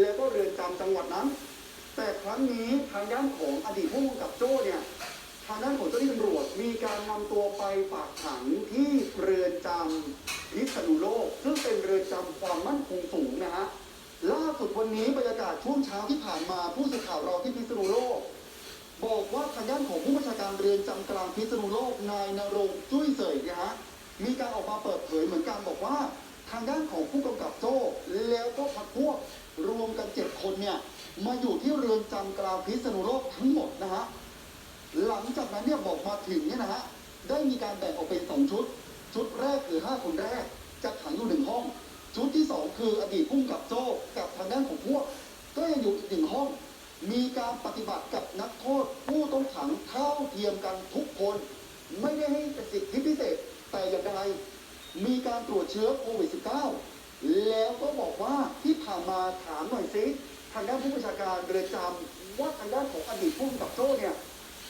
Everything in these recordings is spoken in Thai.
แล้วก็เรือนจำจังหวัดนั้น แต่ครั้งนี้ทางด้านของอดีตผู้กำกับโจ้เนี่ยทางด้านของเจ้าหน้าที่ตำรวจมีการนำตัวไปฝากขังที่เรือนจำพิษณุโลก ซึ่งเป็นเรือนจำความมั่นคงสูงนะฮะล่าสุดวันนี้บรรยากาศช่วงเช้าที่ผ่านมาผู้สื่อข่าวเราที่พิษณุโลก บอกว่าทางด้านของผู้บัญชาการเรือนจำกลางพิษณุโลกนายนรงจุ้ยเสยนี่ยฮะมีการออกมาเปิดเผยเหมือนกันบอกว่า ทางด้านของผู้กำกับโจ้ แล้วก็พักพวกรวมกันเจ็ดคนเนี่ยมาอยู่ที่เรือนจำกลางพิษณุโลกทั้งหมดนะฮะหลังจากนั้นเนี่ยบอกมาถึงเนี่ยนะฮะได้มีการแบ่งออกเป็นสองชุด ชุดแรกคือห้าคนแรกจะขังอยู่หนึ่งห้อง ชุดที่สองคืออดีตผู้กำกับโจ้กับทางด้านของพวก ก็ยังอยู่อีกหนึ่งห้อง มีการปฏิบัติกับนักโทษผู้ต้องขังเท่าเทียมกันทุกคน ไม่ได้ให้สิทธิพิเศษแต่อย่างใดมีการตรวจเชื้อโควิด -19 แล้วก็บอกว่าที่ผ่านมาถามหน่อยสิทางด้านผู้บัญชาการเรือนจำว่าทางด้านของอดีตผู้กำกับโจ้เนี่ย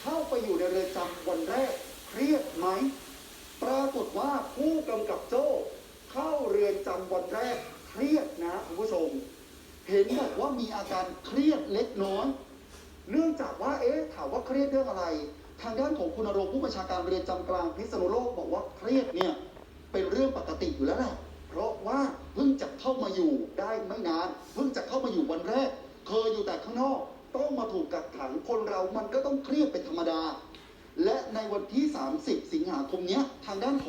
เข้าไปอยู่ในเรือนจำวันแรกเครียดไหมปรากฏว่าผู้กำกับโจ้เข้าเรือนจำวันแรกเครียดนะคุณผู้ชม เห็นบอกว่ามีอาการเครียดเล็กน้อยเนื่องจากว่าเอ๊ะถามว่าเครียดเรื่องอะไร ทางด้านของคุณนรงผู้บัญชาการเรือนจำกลางพิษณุโลกบอกว่าเครียด อยู่ได้ไม่นานเพิ่งจะเข้ามาอยู่วันแรก เคยอยู่แต่ข้างนอก ต้องมาถูกกักขังคนเรามันก็ต้องเครียดเป็นธรรมดา และในวันที่ 30 สิงหาคมเนี้ยทางด้านผม